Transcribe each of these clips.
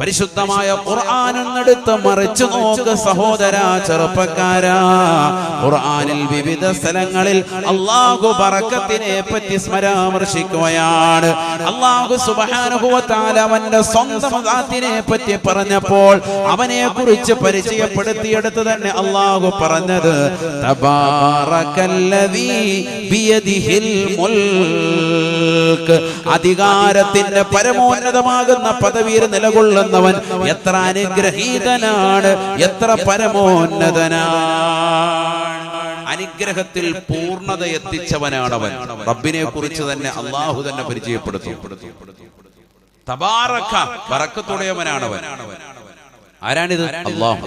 പരിശുദ്ധമായ ഖുർആാനെടുത്ത് മറിച്ചു നോക്ക് സഹോദര ചെറുപ്പക്കാരാ. ഖുർആാനിൽ വിവിധ സ്ഥലങ്ങളിൽ അള്ളാഹു പറക്കത്തിനെ പറ്റി സ്മരാമർശിക്കുകയാണ്. അള്ളാഹു സുബാനുഭവത്താൽ അവന്റെ സ്വന്തം പറ്റി പറഞ്ഞപ്പോൾ അവനെ കുറിച്ച് പരിചയപ്പെടുത്തിയെടുത്ത് തന്നെ അള്ളാഹു പറഞ്ഞത് അധികാരത്തിന്റെ പരമോന്നതമാകുന്ന പദവിയിൽ നിലകൊള്ളുന്നവൻ എത്ര അനുഗ്രഹീതനാണ് എത്ര പരമോന്നതനാണ്. അനുഗ്രഹത്തിൽ പൂർണത എത്തിച്ചവനാണവൻ. റബ്ബിനെ കുറിച്ച് തന്നെ അള്ളാഹു തന്നെ പരിചയപ്പെടുത്തും. തബാറക്ക അവൻ ആരാണിത്? അള്ളാഹു.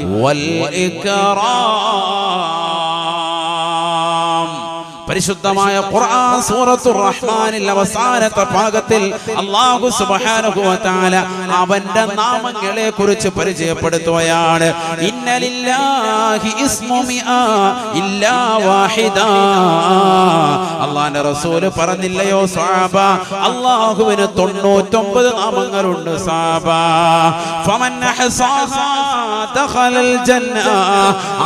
والإكرام. പരിശുദ്ധമായ ഖുർആൻ സൂറത്തുർ റഹ്മാനിൽ അവസാനത്തെ ഭാഗത്തിൽ അല്ലാഹു സുബ്ഹാനഹു വ തആല അവന്റെ നാമങ്ങളെ കുറിച്ച് പരിചയപ്പെടുത്തുകയാണ്. ഇന്നലില്ലാഹി ഇസ്മു മിആ ഇല്ലാ വാഹിദ. അള്ളാന്റെ റസൂൽ പറഞ്ഞില്ലയോ സഹാബ അല്ലാഹുവിന് തൊണ്ണൂറ്റൊമ്പത് നാമങ്ങളുണ്ട് സഹാബ ഫമൻ അഹ്സാഹാ ദഖലൽ ജന്ന.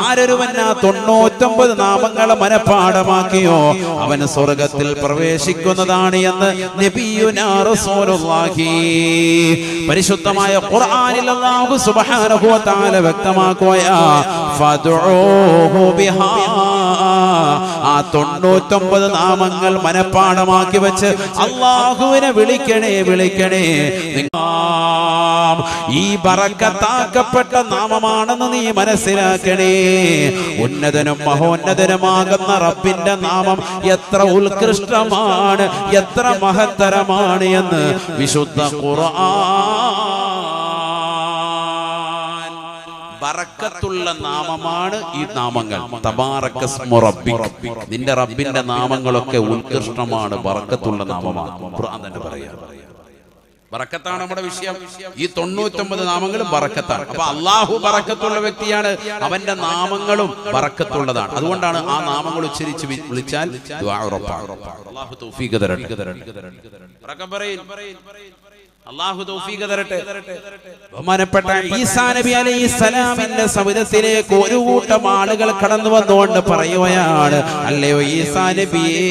ആരൊരുവൻ ആ തൊണ്ണൂറ്റൊമ്പത് നാമങ്ങളെ മനഃപ്പാടമാക്കിയോ അവന് സ്വർഗത്തിൽ പ്രവേശിക്കുന്നതാണ് എന്ന് പരിശുദ്ധമായ ഖുർആനിൽ അല്ലാഹു സുബ്ഹാനഹു വ തആല വ്യക്തമാക്കുകയാ ഫദ്ഉഹു ബിഹാ ആ തൊണ്ണൂറ്റൊമ്പത് നാമങ്ങൾ മനഃപ്പാടമാക്കി വെച്ച് അള്ളാഹുവിനെ വിളിക്കണേ വിളിക്കണേ. ഈ ബറക്കത്താക്കപ്പെട്ട നാമമാണെന്ന് നീ മനസ്സിലാക്കണേ ഉന്നതനും മഹോന്നതനുമാകുന്ന റബ്ബിന്റെ നാമം എത്ര ഉത്കൃഷ്ടമാണ് എത്ര മഹത്തരമാണ് എന്ന് വിശുദ്ധ ഖുർആൻ ബറക്കത്തുള്ള നാമമാണ് ഈ നാമങ്ങൾ. നിന്റെ റബ്ബിന്റെ നാമങ്ങളൊക്കെ ഉത്കൃഷ്ടമാണ് ബറക്കത്തുള്ള നാമമാണ്. ഖുർആൻ തന്നെ പറയാ. ബറക്കത്താണ് നമ്മുടെ വിഷയം. ഈ തൊണ്ണൂറ്റൊമ്പത് നാമങ്ങളും ബറക്കത്താണ് അപ്പൊ അള്ളാഹു ബറക്കത്തുള്ള വ്യക്തിയാണ്. അവന്റെ നാമങ്ങളും ബറക്കത്തുള്ളതാണ് അതുകൊണ്ടാണ് ആ നാമങ്ങൾ ഉച്ചരിച്ച് വിളിച്ചാൽ. അള്ളാഹു തൗഫീഖ് തരട്ടെ. പറയ്. അള്ളാഹു തൗഫീഖ് തരട്ടെ. ബഹുമാനപ്പെട്ട ഈസാ നബി അലൈഹി സലാമിന്റെ സവിധത്തിലേക്ക് ഒരു കൂട്ടം ആളുകൾ കടന്നു വന്നുകൊണ്ട് പറയുകയാണ്. അല്ലയോ ഈസാ നബിയെ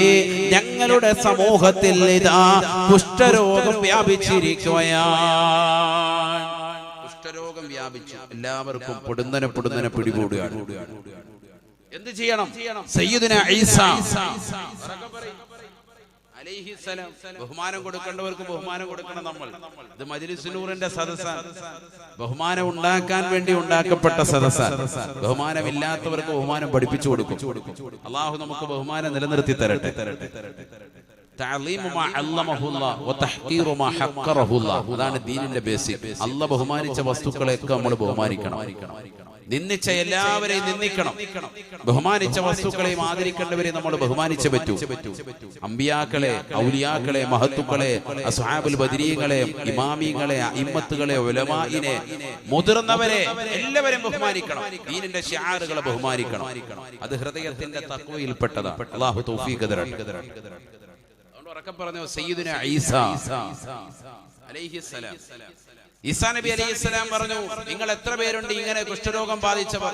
ഞങ്ങളുടെ സമൂഹത്തിൽ ഇതാ കുഷ്ഠരോഗം വ്യാപിച്ചിരിക്കുകയാണ്. കുഷ്ഠരോഗം വ്യാപിച്ചു. എല്ലാവർക്കും പൊടുന്നനെ പൊടുന്നനെ പിടികൂടുകയാണ്. എന്ത് ചെയ്യണം? സയ്യിദുന ഈസ. അലൈഹിസ്സലാം. ബഹുമാനം കൊടുക്കേണ്ടവർക്ക് ബഹുമാനം കൊടുക്കണം നമ്മൾ. ഇത് മജിലിസിനൂറിന്റെ സദസ്സ ബഹുമാനം ഉണ്ടാക്കാൻ വേണ്ടി ഉണ്ടാക്കപ്പെട്ട സദസ്സ ബഹുമാനമില്ലാത്തവർക്ക് ബഹുമാനം പഠിപ്പിച്ചു കൊടുക്കും. അള്ളാഹു നമുക്ക് ബഹുമാനം നിലനിർത്തി തരട്ടെ. തരട്ടെ വതഹ്കീറു അതാണ് ദീനിന്റെ ബേസിക്. അല്ല ബഹുമാനിച്ച വസ്തുക്കളെയൊക്കെ നമ്മൾ ബഹുമാനിക്കണം. നിന്ദിച്ച എല്ലാവരെയും നിന്ദിക്കണം. ബഹുമാനിച്ച വസ്തുക്കളെയും ആദരിക്കേണ്ടവരെ നമ്മൾ ബഹുമാനിച്ച പറ്റൂ. അമ്പിയാക്കളെ ഔലിയാക്കളെ മഹത്തുക്കളെ അസ്ഹാബുൽ ബദരീങ്ങളെ ഇമാമിങ്ങളെ ഇമ്മത്തുകളെ ഉലമായിനെ മുതിർന്നവരെ എല്ലാവരെയും ബഹുമാനിക്കണം. ദീനിന്റെ ഷിയാറുകളെ ബഹുമാനിക്കണം. അത് ഹൃദയത്തിന്റെ തക്വയിൽപ്പെട്ടതാണ് അള്ളാഹു തൗഫീഖ് ഉറക്കെ പറഞ്ഞു സയ്യിദുന ഈസ. അലൈഹിസ്സലാം. ഈസാ നബി ഇസ്ലാം പറഞ്ഞു നിങ്ങൾ എത്ര പേരുണ്ട് ഇങ്ങനെ കുഷ്ഠരോഗം ബാധിച്ചവർ?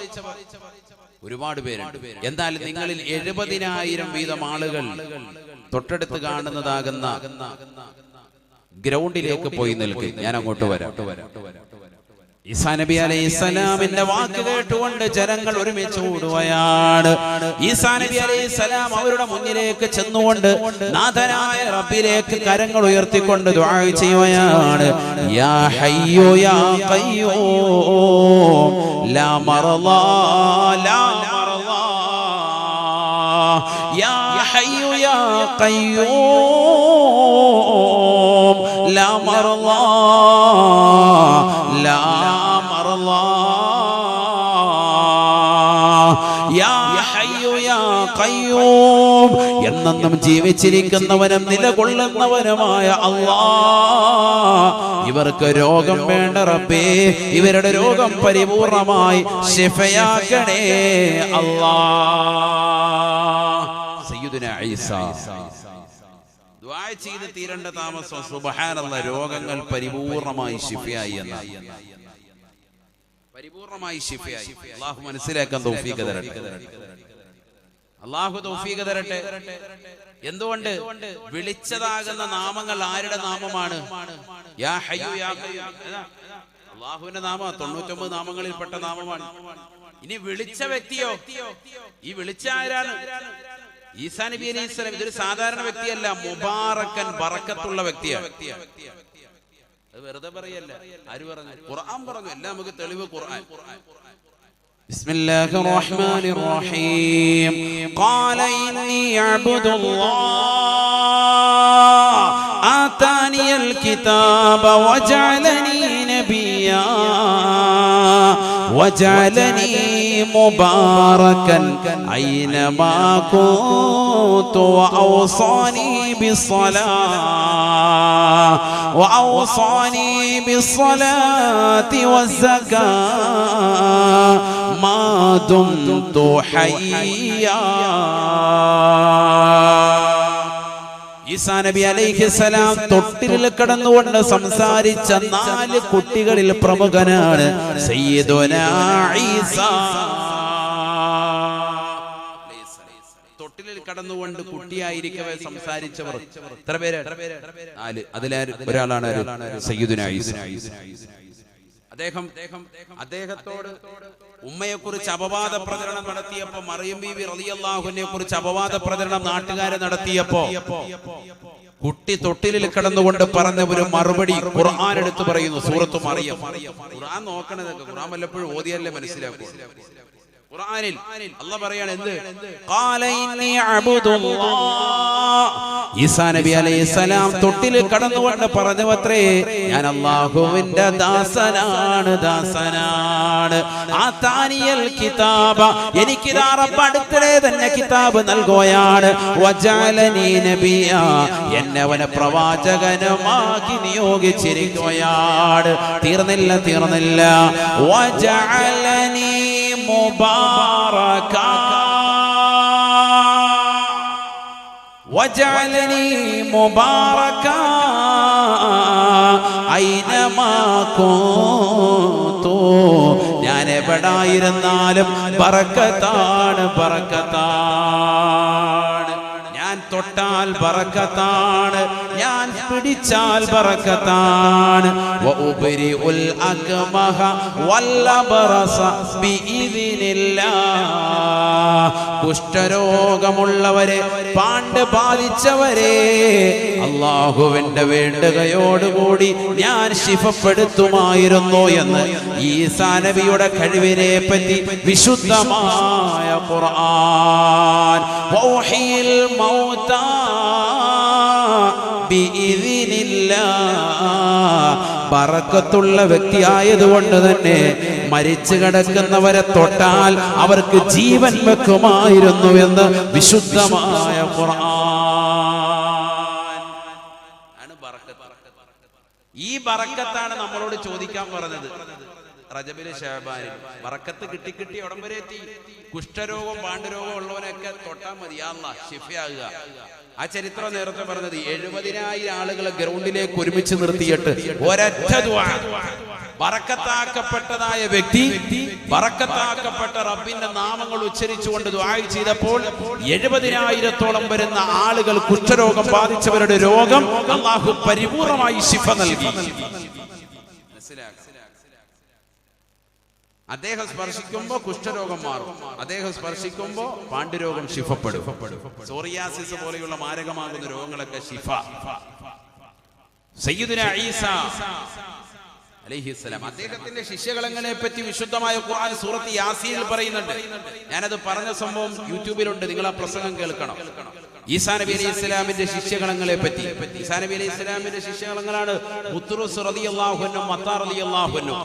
ഒരുപാട് പേരുണ്ട്. എന്നാൽ നിങ്ങളിൽ എഴുപതിനായിരം വീതം ആളുകൾ തൊട്ടടുത്ത് കാണുന്നതാകുന്ന ഗ്രൗണ്ടിലേക്ക് പോയി നിൽക്കും. ഞാൻ അങ്ങോട്ട് വരാം. ഈസാ നബി അലൈഹി സ്വലാമിന്റെ വാക്ക് കേട്ടുകൊണ്ട് ജനങ്ങൾ ഒരുമിച്ച് കൂടുകയാണ് ഈസാ നബി അലൈഹി സ്വലാം അവരുടെ മുന്നിലേക്ക് ചെന്നുകൊണ്ട് നാഥനായ റബ്ബിലേക്ക് കരങ്ങൾ ഉയർത്തിക്കൊണ്ട് ദുആ ചെയ്യുകയാണ്. യാ ഹയ്യോ യാ ഖയ്യൂം. ലാ ലാ യാ ഹയ്യോ യാ ഖയ്യൂം. ലാ എന്നെന്നും ജീവിച്ചിരിക്കുന്നവനും നിലകൊള്ളുന്നവനുമായ അള്ളാ. ഇവർക്ക് രോഗം വേണ്ട റബ്ബേ. ഇവരുടെ രോഗം പരിപൂർണമായി ശിഫയാക്കണേ അള്ളാ. ചെയ്ത് തീരേണ്ട താമസം സുബഹാനുള്ള രോഗങ്ങൾ പരിപൂർണമായി ശിഫയായി എന്നാണ് പരിപൂർണമായി ശിഫയായി. മനസ്സിലാക്കാൻ തൗഫീഖ് തരട്ടെ. അള്ളാഹു തൗഫീഖ് തരട്ടെ. എന്തുകൊണ്ട്? വിളിച്ചതാകുന്ന നാമങ്ങൾ ആരുടെ നാമമാണ്? യാ ഹയ്യു യാ? അള്ളാഹുവിന്റെ നാമ തൊണ്ണൂറ്റൊമ്പത് നാമങ്ങളിൽ പെട്ട നാമമാണ്. ഇനി വിളിച്ച വ്യക്തിയോ? ഈ വിളിച്ച ആരാണ്? ഈസാ നബി അലൈഹി ഇതൊരു സാധാരണ വ്യക്തിയല്ല മുബാറക്കൻ ബറക്കത്തുള്ള വ്യക്തിയാണ് അത് വെറുതെ പറയല്ല. ആര് പറഞ്ഞു? ഖുർആൻ പറഞ്ഞു. എല്ലാം നമുക്ക് തെളിവ് ഖുർആൻ. بسم الله الرحمن الرحيم. قال إني عبد الله. آتاني الكتاب وجعلني نبيا. وجعلني مباركا أينما كنت وأوصاني بالصلاة وأوصاني بالصلاة والزكاة ما دمت حيا ഈസാ നബി അലൈഹിസലാം തൊട്ടിലിൽ കിടന്നുകൊണ്ട് സംസാരിച്ച നാല് കുട്ടികളിൽ പ്രമുഖനാണ് സയ്യിദുന ഈസ തൊട്ടിലിൽ കടന്നുകൊണ്ട് കുട്ടിയായിരിക്കവേ സംസാരിച്ചവർ. എത്ര പേര്? നാല്. അതിലെ ഒരാളാണ് അദ്ദേഹം അദ്ദേഹത്തോട് ഉമ്മയെ കുറിച്ച് അപവാദ പ്രചരണം നടത്തിയപ്പോ മറിയം ബീവി റളിയല്ലാഹുവിനെ കുറിച്ച് അപവാദ പ്രചരണം നാട്ടുകാരെ നടത്തിയപ്പോ കുട്ടി തൊട്ടിലിൽ കിടന്നുകൊണ്ട് പറഞ്ഞ ഒരു മറുപടി ഖുർആൻ എടുത്തു പറയുന്നു സൂറത്ത് മറിയം. ഖുർആൻ നോക്കണതൊക്കെ ഖുർആൻ വല്ലപ്പോഴും ഓതിയല്ലേ മനസ്സിലാക്കൂ ഖുർആനിൽ അല്ല പറയാണ് എന്ത്? ഖാല ഇന്നി അബ്ദുല്ലാഹ് ഈസാ നബി അലൈഹിസ്സലാം തൊട്ടിൽ കടന്നുകൊണ്ട് പറഞ്ഞുവത്രേ ഞാൻ അല്ലാഹുവിന്റെ ദാസനാണ് ദാസനാണ്. ആ താനിയൽ കിതാബ എനിക്ക് റബ്ബ് അടുത്തിടെ തന്നെ കിതാബ് നൽകുകയാണ്. വജാലനി നബിയ എന്നെ അവനെ പ്രവാചകനുമാക്കി നിയോഗിച്ചിരിക്കുകയാണ്. തീർന്നില്ല തീർന്നില്ല. വജഅലനി മുബാറക وجعلني مباركا أينما كنت ഞാൻ എവിടായിരുന്നാലും ബറക്കത്താണ് ബറക്കത്താണ് ഞാൻ തൊട്ടാൽ ബറക്കത്താണ് ഞാൻ പിടിച്ചാൽ ബറക്കത്താണ്. വഉബരിഉൽ അക്മഹ വല്ലബറസ ബിഇദിനില്ലാ കുഷ്ഠരോഗമുള്ളവരെ പാണ്ട് ബാധിച്ചവരെ അള്ളാഹുവിന്റെ വേണ്ടുകയോടുകൂടി ഞാൻ ശിഫപ്പെടുത്തുമായിരുന്നു എന്ന് ഈ സാനവിയുടെ കഴിവിനെ പറ്റി വിശുദ്ധമായ ഖുർആൻ. മൗതാ ബറക്കത്തുള്ള വ്യക്തിയായതുകൊണ്ട് തന്നെ മരിച്ചു കിടക്കുന്നവരെ തൊട്ടാൽ അവർക്ക് ജീവൻ വെക്കുമായിരുന്നു എന്ന് വിശുദ്ധമായ. ഈ ബറക്കത്താണ് നമ്മളോട് ചോദിക്കാൻ പറഞ്ഞത് റജബിലെ ഷഹബാനിൽ വറക്കത്ത് കിട്ടി കിട്ടി ഉടം വരെ കുഷ്ഠരോഗം പാണ്ഡുരോഗം ഉള്ളവനൊക്കെ തൊട്ടാൽ മതി. അല്ല ഷിഫയാകുക ആ ചരിത്രം നേരത്തെ പറഞ്ഞത് എഴുപതിനായിരം ആളുകളെ ഗ്രൗണ്ടിലേക്ക് ഒരുമിച്ച് നിർത്തിയിട്ട് ഒരൊറ്റ ദുആ. ബറക്കത്താക്കപ്പെട്ടതായ വ്യക്തി വറക്കത്താക്കപ്പെട്ട റബ്ബിന്റെ നാമങ്ങൾ ഉച്ചരിച്ചുകൊണ്ട് ദുആ ചെയ്തപ്പോൾ എഴുപതിനായിരത്തോളം വരുന്ന ആളുകൾ കുഷ്ഠരോഗം ബാധിച്ചവരുടെ രോഗം അള്ളാഹു പരിപൂർണമായി ശിഫ നൽകി. മനസ്സിലാക്കണം അദ്ദേഹം സ്പർശിക്കുമ്പോ കുഷ്ഠരോഗം മാറും. അദ്ദേഹം സ്പർശിക്കുമ്പോ പാണ്ഡുരോഗം ശിഫപ്പെടും. സോറിയാസിസ് പോലെയുള്ള മാരകമാകുന്ന രോഗങ്ങളൊക്കെ ശിഫ. അദ്ദേഹത്തിന്റെ ശിഷ്യകളങ്ങളെ പറ്റി വിശുദ്ധമായ ഖുർആൻ സൂറത്ത് യാസീനിൽ പറയുന്നുണ്ട്. ഞാനത് പറഞ്ഞ സംഭവം യൂട്യൂബിലുണ്ട്. നിങ്ങൾ ആ പ്രസംഗം കേൾക്കണം. ഈസാ നബി അലൈഹി ഇസ്ലാമിന്റെ ശിഷ്യകളങ്ങളെ പറ്റി ഈസാ നബി അലൈഹി ഇസ്ലാമിന്റെ ശിഷ്യകളങ്ങളാണ് മുത്തുറുസ് റളിയല്ലാഹു അൻഹു മത്താ റളിയല്ലാഹു അൻഹു.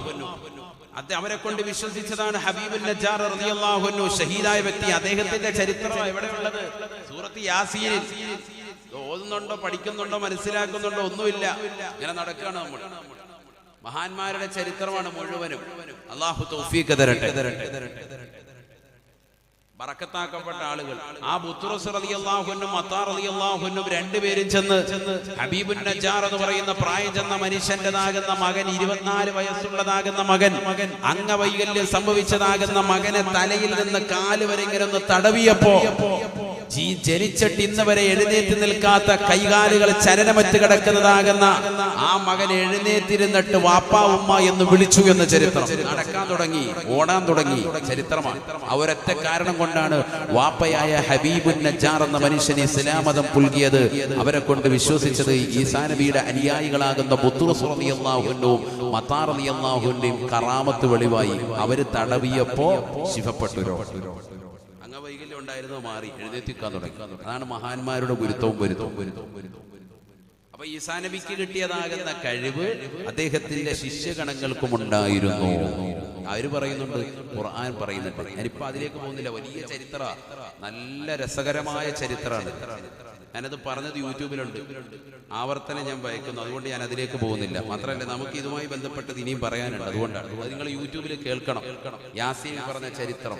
അത് അവരെ കൊണ്ട് വിശ്വസിച്ചതാണ് ഹബീബുൽ നജാർ റളിയല്ലാഹു ഷഹീദായ വ്യക്തി. അദ്ദേഹത്തിന്റെ ചരിത്രം എവിടെയുള്ളത്? സൂറത്ത് ഇത് ഓതുന്നുണ്ടോ പഠിക്കുന്നുണ്ടോ മനസ്സിലാക്കുന്നുണ്ടോ? ഒന്നുമില്ല. ഇങ്ങനെ നടക്കുകയാണ് നമ്മൾ. മഹാന്മാരുടെ ചരിത്രമാണ് മുഴുവനും. അള്ളാഹു തൗഫീഖ് തരട്ടെ. ബറക്കത്താക്കപ്പെട്ട ആളുകൾ. ആ ബുത്തുറസ് റളിയല്ലാഹുവിനും മത്താർ റളിയല്ലാഹുവിനും രണ്ടുപേരും ചെന്ന് ഹബീബുൻ നജാർ എന്ന് പറയുന്ന പ്രായം ചെന്ന മനുഷ്യന്റെതാകുന്ന മകൻ ഇരുപത്തിനാല് വയസ്സുള്ളതാകുന്ന മകൻ അംഗവൈകല്യം സംഭവിച്ചതാകുന്ന മകനെ തലയിൽ നിന്ന് കാൽ വരെ ഇങ്ങനെ ഒന്ന് തടവിയപ്പോ ജീ ജനിച്ചിട്ട് ഇന്ന് വരെ എഴുന്നേറ്റ് നിൽക്കാത്ത കൈകാലുകൾ ചലനമറ്റ് കിടക്കുന്നതാകുന്ന ആ മകൻ എഴുന്നേറ്റിരുന്നിട്ട് വാപ്പാ ഉമ്മ എന്ന് വിളിച്ചു എന്ന ചരിത്രം. നടക്കാൻ തുടങ്ങി ഓടാൻ തുടങ്ങി ചരിത്രമാണ്. അവരൊറ്റ കാരണം കൊണ്ടാണ് വാപ്പയായ ഹബീബുൻ നജാർ എന്ന മനുഷ്യനെ സിനാമതം മതം പുൽകിയത്. അവരെ കൊണ്ട് വിശ്വസിച്ചത് ഈസാനബിയുടെ അനുയായികളാകുന്ന ബുത്തുറസുറിയാഹുവിനും മത്താറിയാഹുവിന്റെയും കറാമത്ത് വെളിവായി. അവർ തടവിയപ്പോ ശിവപ്പെട്ടു ഉണ്ടായിരുന്നത് മാറി? എഴുന്നേറ്റിക്കാൻ തുടങ്ങി. അതാണ് മഹാന്മാരുടെ ഗുരുത്വവും ഗുരുത്വവും ഗുരുത്വവും ഗുരുത്വവും അപ്പൊ ഈസാനബിക്ക് കിട്ടിയതാകുന്ന കഴിവ് അദ്ദേഹത്തിന്റെ ശിഷ്യഗണങ്ങൾക്കും ഉണ്ടായിരുന്നു. അവർ പറയുന്നുണ്ട്? ഖുർആൻ പറയുന്നുണ്ട്. ഞാനിപ്പോ അതിലേക്ക് പോകുന്നില്ല. വലിയ ചരിത്ര നല്ല രസകരമായ ചരിത്രമാണ്. ഞാനത് പറഞ്ഞത് യൂട്യൂബിലുണ്ട്. ആവർത്തനം ഞാൻ ഭയക്കുന്നു അതുകൊണ്ട് ഞാൻ അതിലേക്ക് പോകുന്നില്ല. മാത്രമല്ല നമുക്ക് ഇതുമായി ബന്ധപ്പെട്ടത് ഇനിയും പറയാനുണ്ട്. അതുകൊണ്ടാണ്. അത് നിങ്ങൾ യൂട്യൂബിൽ കേൾക്കണം. യാസീൻ പറഞ്ഞ ചരിത്രം.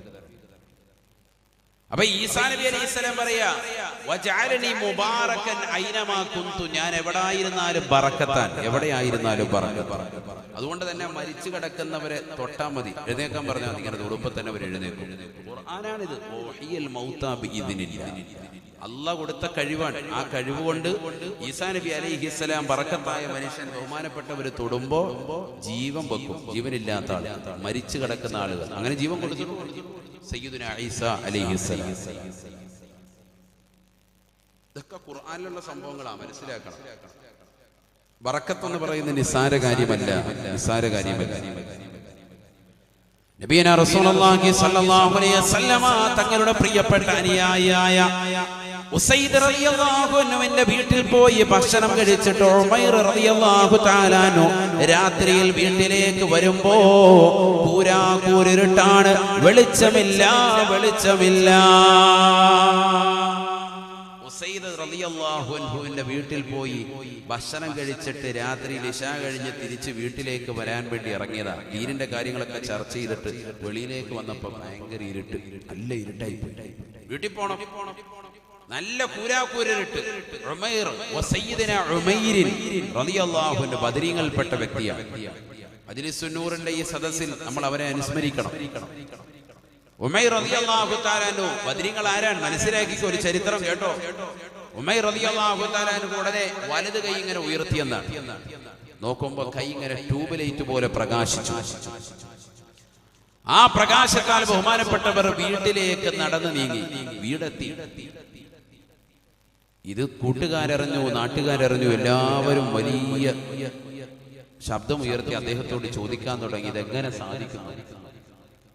അപ്പൊ ഈസാ നബി അലൈഹി സ്വലം പറയാ ഞാൻ എവിടായിരുന്നാലും പറക്കത്താൻ എവിടെയായിരുന്നാലും പറക്ക അതുകൊണ്ട് തന്നെ മരിച്ചു കിടക്കുന്നവരെ തൊട്ടാ മതി. എഴുന്നേക്കാൻ പറഞ്ഞാൽ ഇങ്ങനെ തൊടുമ്പോ തന്നെ അവർ എഴുന്നേക്കും ഖുർആനാണിത് അള്ളാഹ് കൊടുത്ത കഴിവാണ്. ആ കഴിവ് കൊണ്ട് ഈസാ നബി അലൈഹിസ്സലാം പറക്കത്തായ മനുഷ്യൻ ബഹുമാനപ്പെട്ടവർ തൊടുമ്പോ ജീവൻ വെക്കും. ജീവനില്ലാത്ത ആൾ മരിച്ചു കിടക്കുന്ന ആളുകൾ. അങ്ങനെ ജീവൻ കൊടുത്തിട്ടുണ്ട്? അലൈഹിസ്സലാം ഇതൊക്കെ ഖുർആാനിലുള്ള സംഭവങ്ങളാണ് മനസ്സിലാക്കണം. വറക്കത്തെന്ന് പറയുന്ന നിസ്സാര കാര്യമല്ല. നിസ്സാര കാര്യമല്ല. നബീന റസൂലുള്ളാഹി സ്വല്ലല്ലാഹു അലൈഹി വസല്ലമ തങ്ങളുടെ പ്രിയപ്പെട്ട അനുയായിയായ വീട്ടിൽ പോയി ഭക്ഷണം കഴിച്ചിട്ട് റളിയല്ലാഹു രാത്രിയിൽ വീട്ടിലേക്ക് വരുമ്പോ പൂരാകൂരിട്ടാണ് വെളിച്ചമില്ല വെളിച്ചമില്ല. വീട്ടിൽ പോയി ഭക്ഷണം കഴിച്ചിട്ട് രാത്രി ലിശ കഴിഞ്ഞ് തിരിച്ച് വീട്ടിലേക്ക് വരാൻ വേണ്ടി ഇറങ്ങിയതാ. ഈരിന്റെ കാര്യങ്ങളൊക്കെ ചർച്ച ചെയ്തിട്ട് വെളിയിലേക്ക് വന്നപ്പോ ഭയങ്കര ഇരുട്ട്. നല്ല ഇരുട്ടായി. വീട്ടിൽ പോണം. നല്ല അൻഹു ബദരീങ്ങളിൽപ്പെട്ട വ്യക്തിയാണ്. അജിലിസുന്നൂറിന്റെ ഈ സദസ്സിൽ നമ്മൾ അവരെ അനുസ്മരിക്കണം. ഉമൈർ അൻഹു ബദരീങ്ങൾ ആരാണ്? മനസ്സിലാക്കിക്കോ ഒരു ചരിത്രം കേട്ടോ. ഉമൈർ അൻഹു ഉടനെ വലത് കൈ ഇങ്ങനെ ഉയർത്തിയെന്നാണ്. നോക്കുമ്പോ കൈ ഇങ്ങനെ ട്യൂബ് ലൈറ്റ് പോലെ പ്രകാശിച്ചു. ആ പ്രകാശത്താൽ ബഹുമാനപ്പെട്ടവർ വീട്ടിലേക്ക് നടന്നു നീങ്ങി. വീടെത്തി. ഇത് കൂട്ടുകാരറിഞ്ഞു നാട്ടുകാരറിഞ്ഞു എല്ലാവരും വലിയ ശബ്ദം ഉയർത്തി അദ്ദേഹത്തോട് ചോദിക്കാൻ തുടങ്ങി. ഇതെങ്ങനെ സാധിക്കും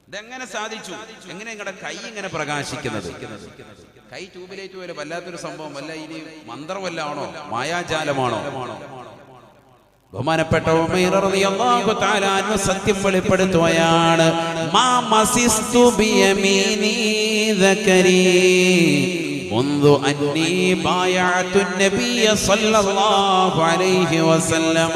ഇതെങ്ങനെ സാധിച്ചു? എങ്ങനെ നിങ്ങളുടെ കൈ ഇങ്ങനെ പ്രകാശിക്കുന്നത്? കൈ ട്യൂബിലേറ്റ് പോലെ വല്ലാത്തൊരു സംഭവം. വല്ല ഇനി മന്ത്രമല്ലാണോ മായാജാലമാണോ? ബഹുമാനപ്പെട്ട സത്യം വെളിപ്പെടുത്തുകയാണ്. മാ മസിസ്തു منذ أني بايعت النبي صلى الله عليه وسلم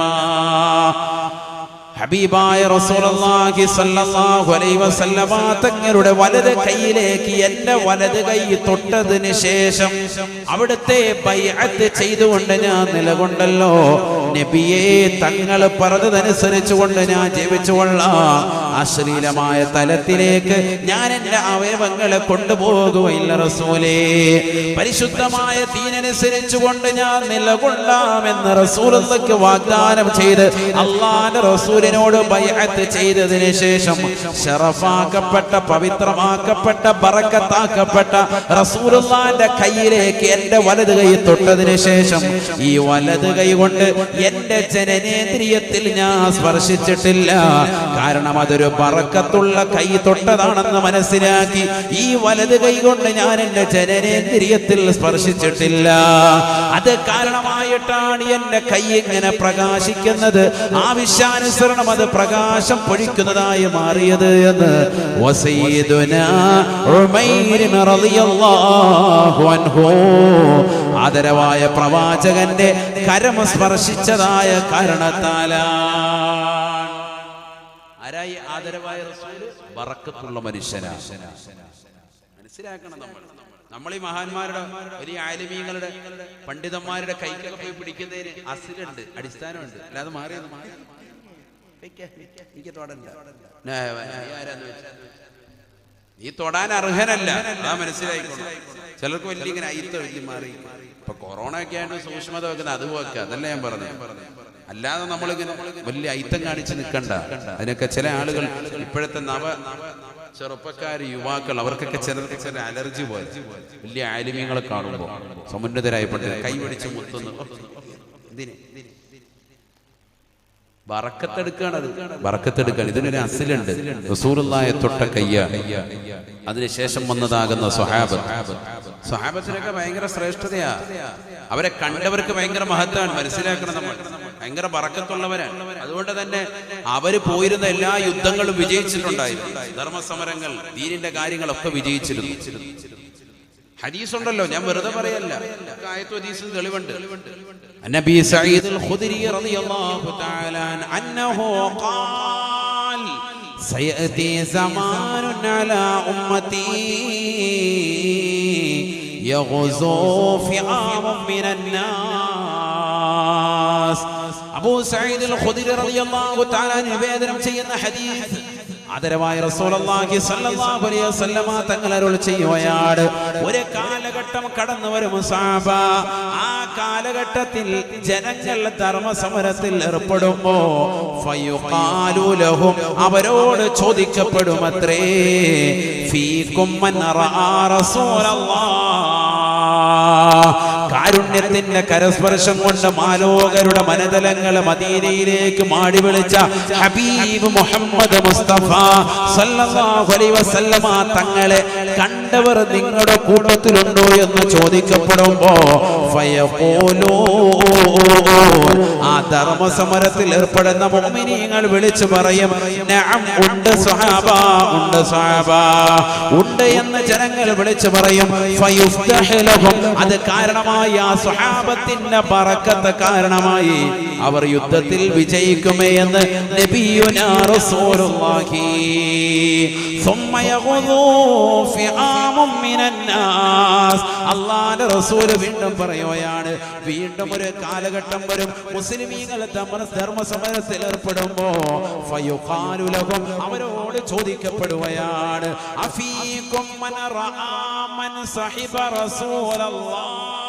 ഹബീബായ റസൂലുള്ളാഹി സ്വല്ലല്ലാഹു അലൈഹി വസല്ലമ തങ്ങളുടെ വലത് കൈയിലേക്ക് എന്റെ വലത് കൈ തൊട്ടതിന് ശേഷം അവിടുത്തെ ബൈഅത്ത് ചെയ്തുകൊണ്ട് ഞാൻ നിലകൊണ്ടല്ലോ നബിയെ തങ്ങൾ പറഞ്ഞതനുസരിച്ച് കൊണ്ട് ഞാൻ ജീവിച്ചു കൊള്ളാം അശ്ലീലമായ തലത്തിലേക്ക് ഞാൻ എന്റെ അവയവങ്ങളെ കൊണ്ടുപോകുകയില്ല റസൂലേ. പരിശുദ്ധമായ തീനനുസരിച്ചുകൊണ്ട് ഞാൻ നിലകൊള്ളാമെന്ന് റസൂലക്ക് വാഗ്ദാനം ചെയ്ത് അള്ളാന്റെ റസൂലിനോട് ബൈഅത്ത് ചെയ്തതിന് ശേഷം ഷറഫാക്കപ്പെട്ട പവിത്രമാക്കപ്പെട്ട ബറക്കത്താക്കപ്പെട്ട റസൂലുള്ളാന്റെ കയ്യിലേക്ക് എന്റെ വലത് കൈ തൊട്ടതിന് ശേഷം ഈ വലത് കൈ കൊണ്ട് എന്റെ ജനനേന്ദ്രിയത്തിൽ ഞാൻ സ്പർശിച്ചിട്ടില്ല. കാരണം അതൊരു ബറക്കത്തുള്ള കൈ തൊട്ടതാണെന്ന് മനസ്സിലാക്കി ഈ വലത് കൈ കൊണ്ട് ഞാൻ എന്റെ ജനനേന്ദ്രിയത്തിൽ സ്പർശിച്ചിട്ടില്ല. അത് കാരണമായിട്ടാണ് എന്റെ കൈ ഇങ്ങനെ പ്രകാശിക്കുന്നത്. ആവശ്യാനുസരണം അത് പ്രകാശം പൊഴിക്കുന്നതായി മാറിയത് എന്ന്. ആദരവായ പ്രവാചകന്റെ കരമ സ്പർശിച്ചതായ കാരണത്താലാണ് ആരായി ആദരവായ റസൂൽ? ബറക്കത്തുള്ള മനുഷ്യനാണ് മനസ്സിലാക്കണം നമ്മൾ. നമ്മൾ ഈ മഹാന്മാരുടെ വലിയ ആലിമീങ്ങളുടെ പണ്ഡിതന്മാരുടെ കൈക്കൊക്കെ പോയി പിടിക്കുന്നതിന് അസിലുണ്ട് അടിസ്ഥാനമുണ്ട്. അല്ലാതെ മാറി എനിക്ക്. നീ തൊടാൻ അർഹനല്ല. ഞാൻ മനസ്സിലായിക്കോളും. ചിലർക്ക് വലിയ ഇങ്ങനെ അയിത്ത വലിയ മാറി. ഇപ്പൊ കൊറോണ ഒക്കെ ആയിട്ട് സൂക്ഷ്മത വെക്കുന്നത് അത് വെക്കുക ഞാൻ പറഞ്ഞു അല്ലാതെ നമ്മളിങ്ങനെ വലിയ ഐത്തം കാണിച്ച് നിൽക്കണ്ട അതിനൊക്കെ ചില ആളുകൾ ഇപ്പോഴത്തെ നവ ചെറുപ്പക്കാർ യുവാക്കൾ അവർക്കൊക്കെ ചിലർക്ക് ചില അലർജി പോലെ. വലിയ ആലിമ്യങ്ങളെ കാണുമ്പോൾ സമുന്നതരായ കൈ പിടിച്ച് മുത്തുന്നു ബറക്കത്തെടുക്കാണ് ഇതിനൊരു അസിലുണ്ട്. റസൂറുള്ളായ തൊട്ട കയ്യാണ് അതിനുശേഷം വന്നതാകുന്ന സ്വഹാബത്ത്. സ്വഹാബത്തിനൊക്കെ ഭയങ്കര ശ്രേഷ്ഠതയാ. അവരെ കണ്ടവർക്ക് ഭയങ്കര മഹത്വമാണ്. മനസ്സിലാക്കണം നമ്മൾ. ഭയങ്കര ബറക്കത്തുള്ളവരാണ് അതുകൊണ്ട് തന്നെ അവര് പോയിരുന്ന എല്ലാ യുദ്ധങ്ങളും വിജയിച്ചിട്ടുണ്ടായിരുന്നു ധർമ്മസമരങ്ങൾ ദീനിന്റെ കാര്യങ്ങളൊക്കെ വിജയിച്ചിരുന്നു ഹദീസ് ഉണ്ടല്ലോ ഞാൻ വെറുതെ പറയല്ല ആയത്തു ഹദീസിൽ തെളിവുണ്ട് നബി സഈദ് അൽ ഖുദരി റളിയല്ലാഹു തആല അൻഹു ഖാൽ سيأتي زمان على أمتي يغزو فئام من الناس അബൂ സഈദ് റളിയല്ലാഹു തആല നിവേദനം ചെയ്യുന്ന ഹദീസ്. ആദരവായ റസൂലുള്ളാഹി സ്വല്ലല്ലാഹു അലൈഹി വസല്ലമ തങ്ങൾ അരുൾ ചെയ്യുകയാണ്. ഒരു കാലഘട്ടം കടന്നു വരും സഹാബ ആ കാലഘട്ടത്തിൽ ജനങ്ങൾ ധർമ്മസമരത്തിൽ ഏർപ്പെടുമ്പോ ഫയുഖാലു ലഹും അവരോട് ചോദിക്കപ്പെടുമത്രേ. ഫീകും മൻ റസൂലല്ലാഹ്. കാരുണ്യത്തിന്റെ കരസ്പർശം കൊണ്ട് മാലോകരുടെ മനതലങ്ങൾ മദീനയിലേക്ക് മാടി വിളിച്ച ഹബീബ് മുഹമ്മദ് മുസ്തഫ സല്ലല്ലാഹു അലൈഹി വസല്ലമ തങ്ങളെ കണ്ടവർ നിങ്ങളുടെ കൂട്ടത്തിലുണ്ടോ എന്ന് ചോദിക്കപ്പെടുമ്പോ ആ ധർമ്മസമരത്തിൽ ഏർപ്പെടുന്ന മുഅ്മിനീങ്ങൾ വിളിച്ചു പറയും ഉണ്ട് സ്വഹാബ ഉണ്ട് സ്വഹാബ. ഉണ്ട് എന്ന് ജനങ്ങൾ വിളിച്ചു പറയും അത് കാരണമായി ആ സ്വഹാബത്തിന്റെ പറക്കത്ത് കാരണമായി. അവർ യുദ്ധത്തിൽ വിജയിക്കുമേ എന്ന് നബിയുനാ റസൂലുള്ളാഹി. ثم يغضو فئام من الناس അള്ളാന്റെ റസൂല് വീണ്ടും പറയുകയാണ് വീണ്ടും ഒരു കാലഘട്ടം വരും മുസ്ലിമീങ്ങൾ ധർമ്മസമരത്തിൽ ഏർപ്പെടുമ്പോ ഫയുഖാലു ലഹും അവരോട് ചോദിക്കപ്പെടുകയാണ് അഫീകും മൻ റആ മൻ സഹിബ റസൂലല്ലാഹ്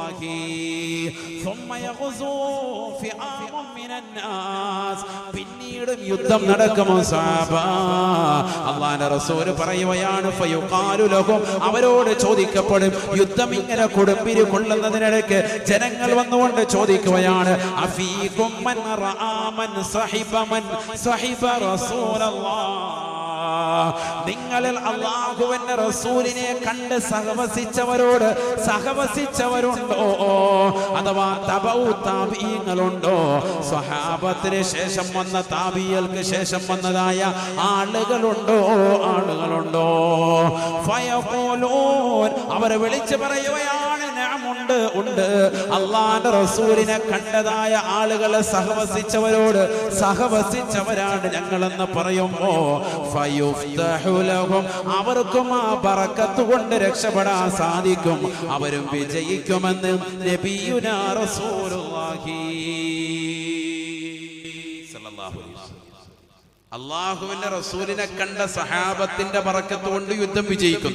റസൂലുള്ളാഹി ثم يغزو فئام من الناس പിന്നീടും യുദ്ധം നടക്കുമോ സാബ അള്ളാന്റെ റസൂല് പറയുകയാണ് ഫയുഖാലു ലഹും അവരോട് ചോദിക്കപ്പെടും യുദ്ധം ഇങ്ങനെ കൊടുമ്പിരി കൊള്ളുന്നതിനിടയ്ക്ക് ജനങ്ങൾ വന്നുകൊണ്ട് ചോദിക്കുകയാണ് അഫീകും മൻ റആ മൻ സഹിബ മൻ സഹിബ റസൂലല്ലാഹ് നിങ്ങളിൽ അള്ളാഹുവിന്റെ റസൂലിനെ കണ്ട് സഹവസിച്ചവരോട് സഹവസിച്ചവരുണ്ടോ അഥവാ തബൗ ഉണ്ടോ സ്വഹാബത്തിന് ശേഷം വന്ന താബിയൽക്ക് ശേഷം വന്നതായ ആളുകളുണ്ടോ? ആളുകളുണ്ടോ? ഫയഖൂലൂൻ അവർ വിളിച്ചു പറയുകയാണ്. നഅമുണ്ട് ഉണ്ട്. അള്ളാന്റെ റസൂലിനെ കണ്ടതായ ആളുകളെ സഹവസിച്ചവരോട് സഹവസിച്ചവരാണ് ഞങ്ങളെന്ന് പറയുമ്പോ അവർക്കും ആ പറക്കത്ത് കൊണ്ട് രക്ഷപ്പെടാൻ സാധിക്കും. അവരും വിജയിക്കുമെന്ന് നബിയുനാ റസൂലുള്ളാഹി. അള്ളാഹുവിന്റെ റസൂലിനെ കണ്ട സഹാബത്തിന്റെ പറക്കത്ത് കൊണ്ട് യുദ്ധം വിജയിക്കും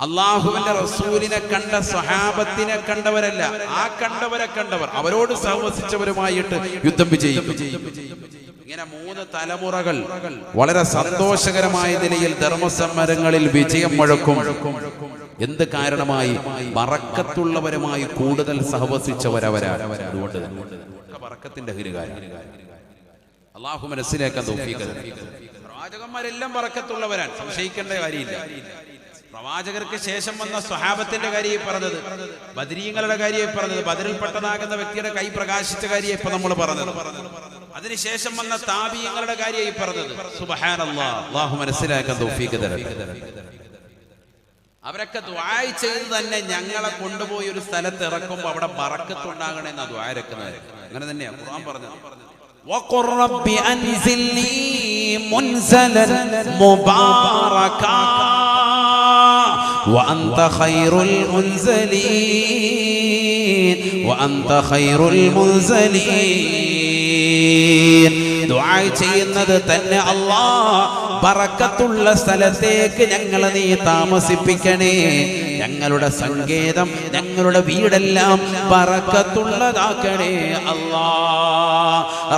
അള്ളാഹുവിന്റെ റസൂലിനെ കണ്ട സഹാബത്തിനെ കണ്ടവരല്ല ആ കണ്ടവരെ കണ്ടവർ. അവരോട് സഹവസിച്ചവരുമായിട്ട് യുദ്ധം വിജയിക്കും. ഇങ്ങനെ മൂന്ന് തലമുറകൾ വളരെ സന്തോഷകരമായ നിലയിൽ ധർമ്മസമരങ്ങളിൽ വിജയം മുഴക്കും. എന്ത് കാരണമായി? പറക്കത്തുള്ളവരുമായി കൂടുതൽ സഹവസിച്ചവരവരാണ്. അതുകൊണ്ട് പറക്കത്തിന്റെ ഹിരുകാരം അള്ളാഹു മനസ്സിലാക്കാൻ പ്രവാചകന്മാരെല്ലാം പറക്കത്തുള്ളവരാണ്. സംശയിക്കേണ്ട കാര്യമില്ല. പ്രവാചകർക്ക് ശേഷം വന്ന സ്വഹാബത്തിന്റെ കാര്യം പറഞ്ഞത്. ബദരീങ്ങളുടെ കാര്യം പറഞ്ഞത്. ബദറിൽപ്പെട്ടതാകുന്ന വ്യക്തിയുടെ കൈ പ്രകാശിച്ച കാര്യം ഇപ്പൊ നമ്മൾ പറഞ്ഞത്. അതിനുശേഷം വന്ന താപീയങ്ങളുടെ കാര്യം പറഞ്ഞത്. സുബഹാനാഹു മനസ്സിലാക്കാൻ തോഫീക്ക് അവരൊക്കെ ദ്വായ് ചെയ്ത് തന്നെ ഞങ്ങളെ കൊണ്ടുപോയി ഒരു സ്ഥലത്ത് ഇറക്കുമ്പോൾ അവിടെ ബറക്കത്തുണ്ടാകണമെന്നാ ദ്വായരക്കുന്നത് അങ്ങനെ തന്നെയാ ഖുർആൻ وقل رب أنزلني منزلا مباركا وأنت خير المنزلين وأنت خير المنزلين ദുആ ചെയ്യുന്നത് തന്നെ അല്ലാ ബറക്കത്തുള്ള സ്ഥലത്തേക്ക് ഞങ്ങളെ നീ താമസിപ്പിക്കണേ ഞങ്ങളുടെ സങ്കേതം ഞങ്ങളുടെ വീടെല്ലാം പറക്കത്തുള്ളതാക്കണേ അള്ളാ.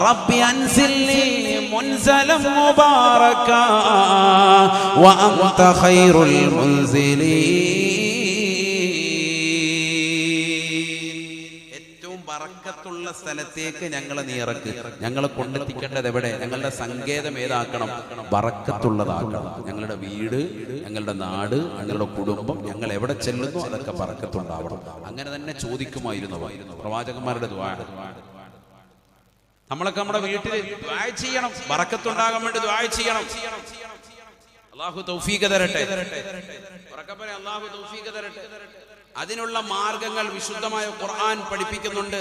റബ്ബി അൻസിൽനി മുൻസലം മുബാറക വഅൻത ഖൈറുൽ മുൻസിലീൻ. ബറക്കത്തുള്ള സ്ഥലത്തേക്ക് ഞങ്ങളെ നീ ഇറക്ക്. ഞങ്ങളെ കൊണ്ടെത്തിക്കേണ്ടത് എവിടെ? ഞങ്ങളുടെ സങ്കേതം ഏതാക്കണം? വറക്കത്തുള്ളതാക്കണം. ഞങ്ങളുടെ വീട് ഞങ്ങളുടെ നാട് ഞങ്ങളുടെ കുടുംബം ഞങ്ങൾ എവിടെ ചെല്ലുന്നു അതൊക്കെ വറക്കത്തുണ്ടാവണം. അങ്ങനെ തന്നെ ചോദിക്കുമായിരുന്നു പ്രവാചകന്മാരുടെ ദ്വാ. നമ്മളൊക്കെ നമ്മുടെ വീട്ടിൽ ചെയ്യണം. വറക്കത്തുണ്ടാകാൻ വേണ്ടി ദ്വാ ചെയ്യണം. അള്ളാഹു തൗഫീഖ തരട്ടെ. അള്ളാഹു തൗഫീഖ തരട്ടെ. അതിനുള്ള മാർഗങ്ങൾ വിശുദ്ധമായ ഖുർആൻ പഠിപ്പിക്കുന്നുണ്ട്.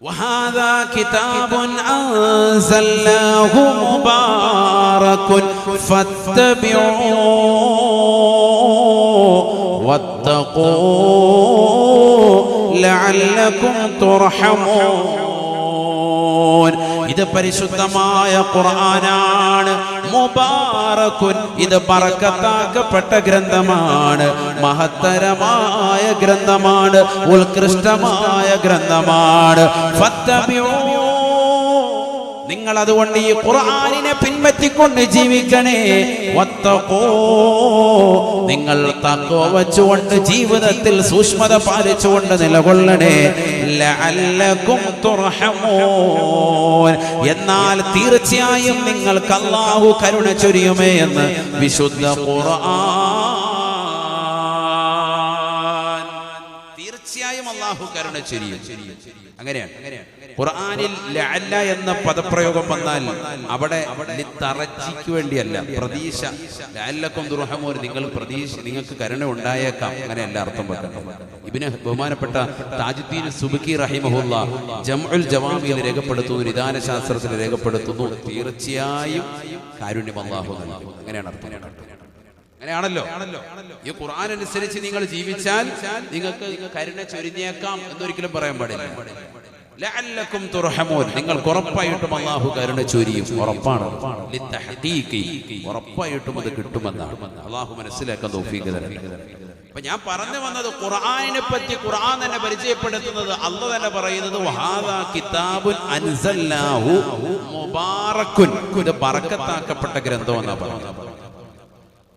وهذا كتاب أنزلناه مبارك فاتبعوه واتقوا لعلكم ترحمون ഇത് പരിശുദ്ധമായ ഖുർആനാണ് മുബാറക്കുൻ ഇത് പറക്കത്താക്കപ്പെട്ട ഗ്രന്ഥമാണ് മഹത്തരമായ ഗ്രന്ഥമാണ് ഉത്കൃഷ്ടമായ ഗ്രന്ഥമാണ്. നിങ്ങൾ അതുകൊണ്ട് ഈ ഖുർആനിനെ പിൻപറ്റിക്കൊണ്ട് ജീവിക്കണേ. നിങ്ങൾ തക്കോ വച്ചുകൊണ്ട് ജീവിതത്തിൽ സൂക്ഷ്മത പാലിച്ചുകൊണ്ട് നിലകൊള്ളണേ. എന്നാൽ തീർച്ചയായും നിങ്ങൾക്ക് അല്ലാഹു കരുണ ചൊരിയുമേ എന്ന് വിശുദ്ധ തീർച്ചയായും അള്ളാഹു കരുണ ചെയ്യും അങ്ങനെയാണ്. ഖുർആനിൽ ലഅല്ല എന്ന പദപ്രയോഗം വന്നാൽ അവിടെ തറച്ചിക്ക് വേണ്ടിയല്ല പ്രതീക്ഷ. ലഅല്ലക്കും ദുർഹമൂർ നിങ്ങൾ പ്രതീക്ഷ നിങ്ങൾക്ക് കരുണ ഉണ്ടായേക്കാം. അങ്ങനെയല്ല അർത്ഥം വെക്കണം ഇബിന് ബഹുമാനപ്പെട്ട താജുദ്ദീൻ സുബുക്കി റഹിമഹുല്ല ജംഉൽ ജവാമിയിൽ രേഖപ്പെടുത്തുന്നു നിദാന ശാസ്ത്രത്തിൽ രേഖപ്പെടുത്തുന്നു. തീർച്ചയായും കാരുണ്യം അള്ളാഹു നൽകും. അങ്ങനെയാണ് അർത്ഥം അങ്ങനെയാണല്ലോ? ഈ ഖുർആൻ അനുസരിച്ച് നിങ്ങൾ ജീവിച്ചാൽ നിങ്ങൾക്ക് കരുണ ചൊരിഞ്ഞേക്കാം എന്നൊരിക്കലും പറയാൻ പാടില്ല. നിങ്ങൾക്ക് ഉറപ്പായിട്ടും അള്ളാഹു കരുണ ചൊരിയും. ഉറപ്പാണ്. ഉറപ്പായിട്ടും അത് കിട്ടുമെന്നാണ്. അള്ളാഹു മനസ്സിലാക്കാൻ തരട്ടെ. അപ്പൊ ഞാൻ പറഞ്ഞു വന്നത് ഖുർആനെ പറ്റി ഖുർആൻ തന്നെ പരിചയപ്പെടുത്തുന്നത് അല്ല തന്നെ പറയുന്നത് കിതാബുൻ അൻസല്ലാഹു മുബാറക്കുൻ. ഇത് ബറക്കത്താക്കപ്പെട്ട ഗ്രന്ഥം എന്നാ പറയുന്നത്.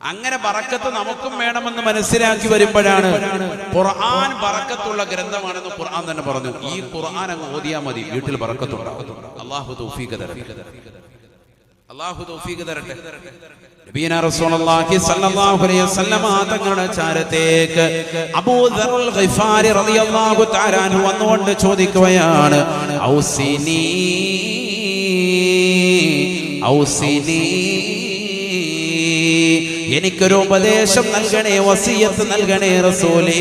അങ്ങനെ ബറക്കത്ത് നമുക്കും വേണമെന്ന് മനസ്സിലാക്കി വരുമ്പോഴാണ് ഖുർആൻ ബറക്കത്തുള്ള ഗ്രന്ഥമാണെന്ന് ഖുർആൻ തന്നെ പറഞ്ഞു. ഈ ഖുർആൻ അങ്ങ് ഓതിയാ മതി. വീട്ടിൽ തൗഫീഖ് തരട്ടെ. തൗഫീഖ് തരട്ടെ. റസൂലുള്ളാഹി അലൈഹി വസല്ലമ തങ്ങളുടെ ഗിഫാരി റളിയല്ലാഹു തആല വന്നുകൊണ്ട് ചോദിക്കുകയാണ് ഔസിനി ഔസിനി എനിക്കൊരു ഉപദേശം നൽകണേ വസിയത്ത് നൽകണേ റസൂലേ.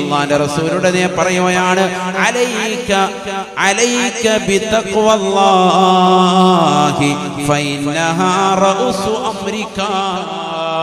അള്ളാന്റെ റസൂലുടെ നേ പറയുകയാണ് അലൈക അലൈക ബിതഖ്വല്ലാഹി ഫൈനഹാ റഉസു അംരിക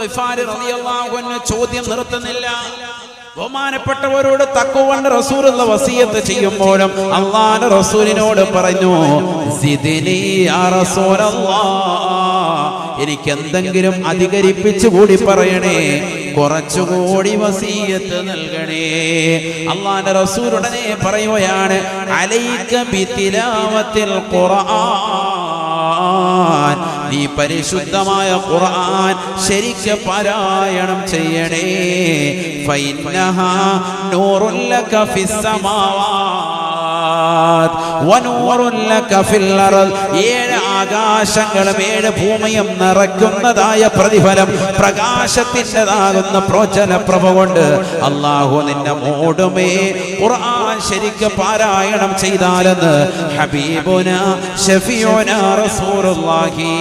ഗിഫാരി ചോദ്യം നിർത്തുന്നില്ല. ബഹുമാനപ്പെട്ടവരോട് തക്കുവണ്ട് എന്ന വസീയത്ത് ചെയ്യുമ്പോഴും അള്ളാഹ് റസൂലിനോട് പറഞ്ഞു എനിക്ക് എന്തെങ്കിലും അധികരിപ്പിച്ചു കൂടി പറയണേ കുറച്ചുകൂടി വസീയത്ത് നൽകണേ. അള്ളാന്റെ റസൂൽ ഉടനെ പറയുകയാണ് അലൈക ബിതിലാവത്തിൽ ഖുർആൻ. നീ പരിശുദ്ധമായ ഖുർആൻ ശരിക്ക് പാരായണം ചെയ്യണേ. ഫൈന്നഹ നൂറുല്ലക ലക ഏഴ് ആകാശങ്ങളും ഏഴ് ഭൂമിയും നിറയ്ക്കുന്നതായ പ്രതിഫലം പ്രകാശത്തിന്റെതാകുന്ന പ്രോചന പ്രഭ കൊണ്ട് അള്ളാഹു നിന്നെ മോടുമേ. ഖുർആൻ പാരായണം ചെയ്താലെന്ന് ഹബീബുന ഷഫിയോന റസൂലുള്ളാഹി.